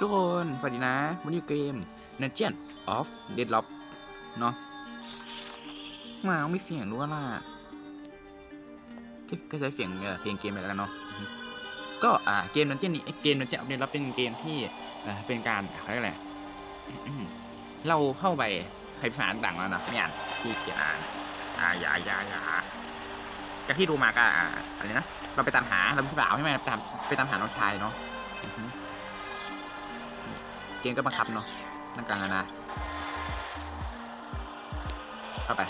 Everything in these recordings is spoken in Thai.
ทุกคนสวัสดีนะ วันนี้อยู่เกม Dungeon of Deadlock เนาะมาไม่เสียงรู้ว่าล่ะก็ใช้เสียงเพลงเกมไปแล้วกันเนาะก็อ่าเกม Dungeon นี้เกม Dungeon of Deadlock เป็นเกมที่เอ่อเป็นการเขาเรียกอะไรเราเข้าไปใครภาษาต่างแล้วนะไม่อ่านที่เขียนอ่านอ่าอย่าอย่าอย่าจากที่ดูมาก็อะไรนะ เราไปตามหาเราเป็นผู้สาวใช่ไหมไปตามไปตามหาน้องชายเนาะ มก็บังคับเนาะนั่นกลางนะเข้าไป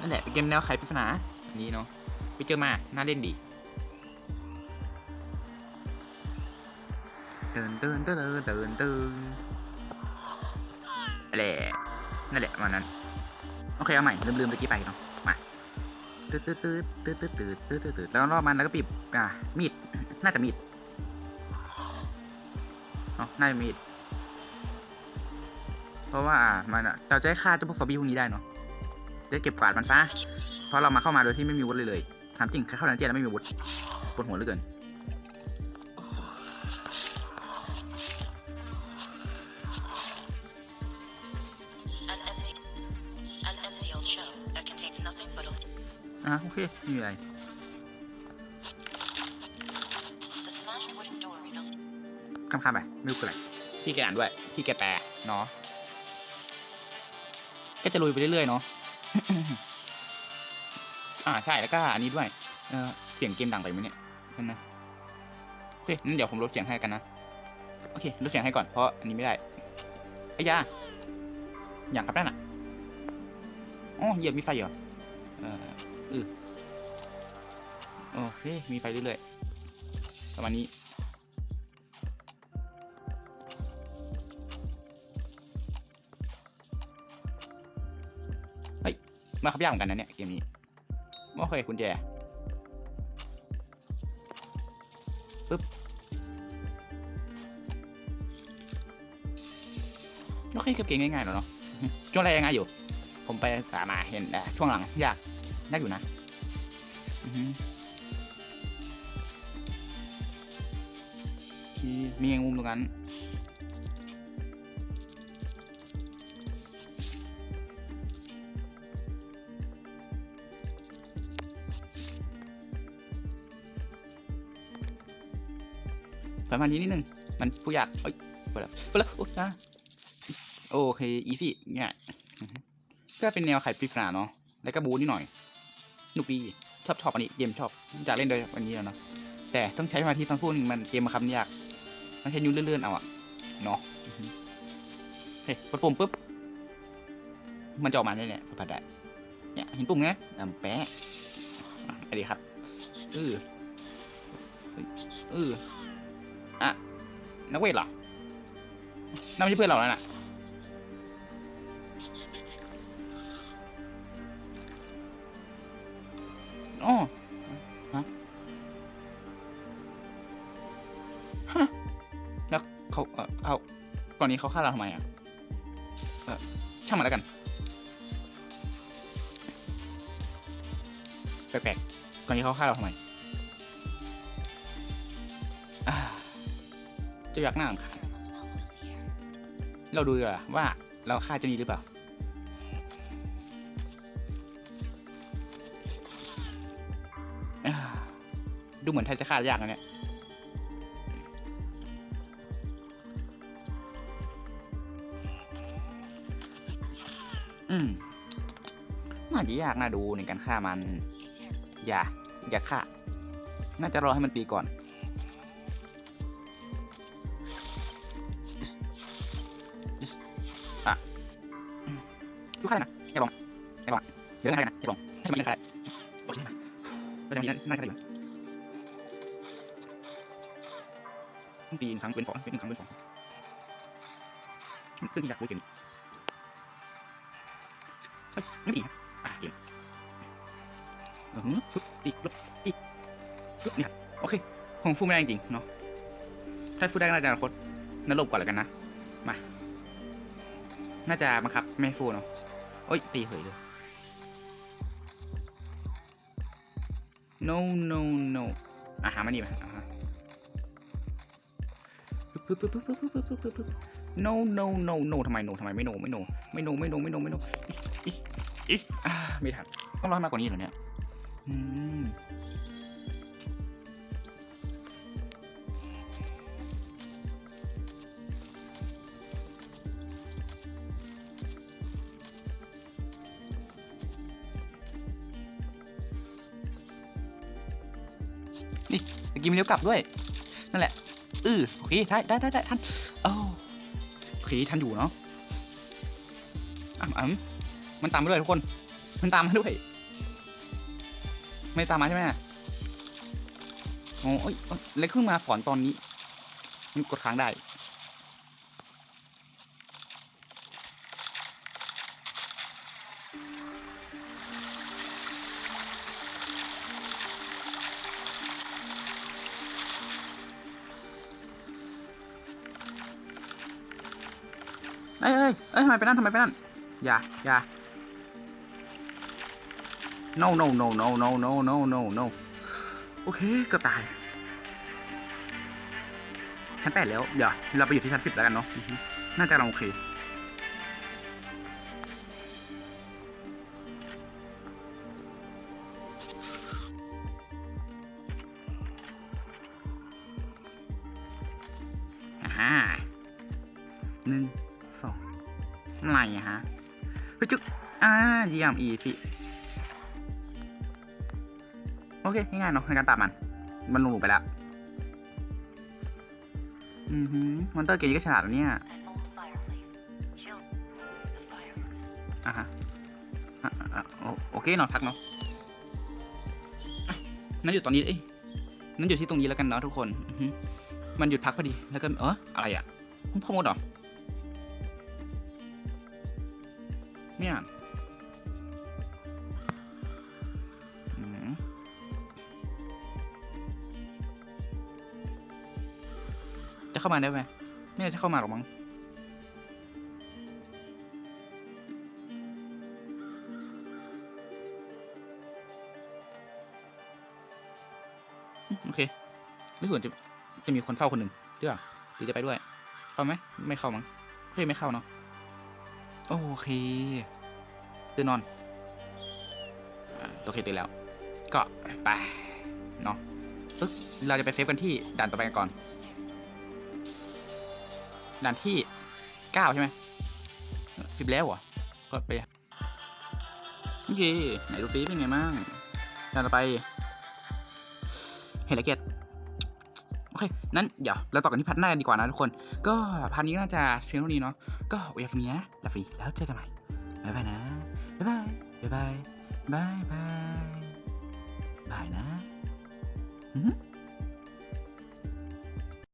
นั่นแหละเป็นเกมแนวไขปริศนาอันนี้เนาะไปเจอมา น่าเล่นดีเดินเดินเดินเดินเดินนั่นแหละนั่นแหละวันนั้น โอเคเอาใหม่ ลืมลืมตะกี้ไปเนาะ มาตืดตืดตืดตืดตืดตืดตืดตืดตืดแล้วรอบมันแล้วก็ปีบอ่ามีด น่าจะมีดอ๋อน่าจะมีด ราะว่ามันอะเราจะให้ฆ่าเจ้าพวกซอมบี้พวกนี้ได้เนาะจะเก็บกวาดมันซะเพราะเรามาเข้ามาโดยที่ไม่มีวุฒิเลยเลยถามจริงใครเข้าดันเจียนแล้วไม่มีวุฒิปวดหัวเหลือเกิน An empty, an empty old shell that contains nothing but a อะโอเคไม่มีอะไร the smashed wooden door reveals ข้ามๆไปไม่รู้คืออะไรที่แกอ่านด้วยที่แกแปลเนาะ ก็จะลุยไปเรื่อยๆเนาะอ่าใช่แล้วก็อันนี้ด้วย เออเสียงเกมดังไปไหมเนี่ยนั่นนะโอเคงั้นเดี๋ยวผมลดเสียงให้กันนะโอเคลดเสียงให้ก่อนเพราะอันนี้ไม่ได้ไอ้ยาอย่างครับนั่นน่ะอ๋อเหยียบมีไฟเหรอเอออือโอเคมีไฟเรื่อยๆประมาณนี้ มาขับยากเหมือนกันนะเนี่ยเกมนี้โอเคคุณแจปึ๊บโอเคคือเกมง่ายๆเนอะเนาะช่วงแรกยังไงอยู่ ผมไปศึกษามาเห็นแต่ช่วงหลังยากยากอยู่นะอือฮึโอเคมีแมงมุมตรงนั้น ประมาณนี้นิดนึง มันผู้ยากเอ้ยไปแล้วไปแล้วโอ้ยนะโอเค อีซี่ง่ายก็เป็นแนวไขปริศนาเนาะ แล้วก็บูนิดหน่อยหนุกดีชอบชอบอันนี้เกมชอบอยากเล่นโดยอันนี้แล้วเนาะ แต่ต้องใช้สมาธิต้องพูดมันเกมมาคำยากมันแค่นิ้วเลื่อนๆเอาอะเนาะอือเฮ้ยกดปุ่มปุ๊บ มันจะออกมาได้เนี่ยสัมผัสได้ เนี่ยเห็นปุ่มนะอะแปะอะไปดีครับเออเออ อะนักเวทเหรอนั่นไม่ใช่เพื่อนเราแล้วนะอ๋อฮะฮะแล้วเขาเออเขาก่อนนี้เขาฆ่าเราทำไมอะเออช่างมันแล้วกันแปลกๆก่อนนี้เขาฆ่าเราทำไม จะอยากหน้าขาน terrible smell fills the air. เราดูดีกว่าว่าเราฆ่าจะนี้หรือเปล่าอ่า ดูเหมือนไทยจะฆ่ายากนะเนี่ยอืมน่าจะยากน่าดูในการฆ่ามัน อย่า อย่าฆ่า น่าจะรอให้มันตีก่อน ทุกขั้นนะอย่าลองอย่าลองเดี๋ยวนั่นใครนะอย่าลองให้มันเล่นใครโอเคก็จะมีนั่นนั่นใครอยู่ต้องตีนครั้งเป็นสองเป็นหนึ่งครั้งเป็นสองเครื่องที่อยากรู้เกมเฮ้ยไม่ดีนะอะเกมอือหือปึ๊บตีกปึ๊บตีกปึ๊บเนี่ยโอเคคงฟูไม่ได้จริงเนาะถ้าฟูได้ก็น่าจะอนาคตนรกก่อนแล้วกันนะมาน่าจะบังคับไม่ฟูเนาะ โอ้ย ตีเผยเลย no no no อ่หามานี่มาอะฮะ no no no no ทำไม no ทำไมไม่ no ไม่ no ไม่ no ไม่ no ไม่ no ไม่ no อิสอิอ่าไม่ทันต้องรอใมากกว่านี้เหรอเนี่ยอืม นี่เมื่อกี้มีเลี้ยวกลับด้วย นั่นแหละเออโอเคได้ได้ได้ได้ทันโอ้โอเคทันอยู่เนาะอ่ำอะมันตามมาด้วยทุกคน มันตามมาด้วย ไม่ตามมาใช่ไหมโอ้ยเอ้ยเล็กเพิ่งมาสอนตอนนี้มันกดค้างได้ เอ้ยเอ้ยเอ้ยทำไมไปนั่นทำไมไปนั่น อย่าอย่า no no no no no no no no no โอเคเกือบตาย ชั้นแปดแล้ว เดี๋ยว เราไปอยู่ที่ชั้นสิบแล้วกันเนาะ น่าจะลองโอเค อ่าฮะหนึ่ง อะไรอะฮะเฮ้ยจึ๊กอ่าเยี่ยมอีสิโอเค ง่ายๆเนาะในการปราบมัน มันลงหลุมไปแล้ว อือหือมอนเตอร์เกมนี้ก็ฉลาดแล้วเนี่ยอะฮะโอเคเนาะพักเนาะนั่นอยู่ตอนนี้เอ้ยนั่นอยู่ที่ตรงนี้แล้วกันเนาะทุกคน มันหยุดพักพอดี แล้วก็ เอออะไรอะห้องพ่อมดเหรอ เนี่ยจะเข้ามาได้ไหมไม่น่าจะเข้ามาหรอกมั้งโอเคไม่ควรจะจะมีคนเฝ้าคนหนึ่งหรือเปล่าหรือจะไปด้วย เข้าไหมไม่เข้ามั้งเฮ้ยไม่เข้าเนาะ โอเค ตื่นนอนโอเคตื่นแล้ว ก็ไปเนาะปึ๊บเราจะไปเซฟกันที่ด่านต่อไปกันก่อน ด่านที่เก้าใช่ไหมสิบแล้วเหรอ ก็ไปโอเคไหนดูซิเป็นไงบ้างด่านต่อไป เห็นละเกียด นั้นเดี๋ยวเราต่อกันที่พัดหน้ากันดีกว่านะทุกคน ก็พันนี้น่าจะเพียงเท่านี้เนาะก็เวฟนี้นะลาฟรีแล้วเจอกันใหม่บ๊ายบายนะบ๊ายบายบ๊ายบายบ๊ายบายบายนะอือ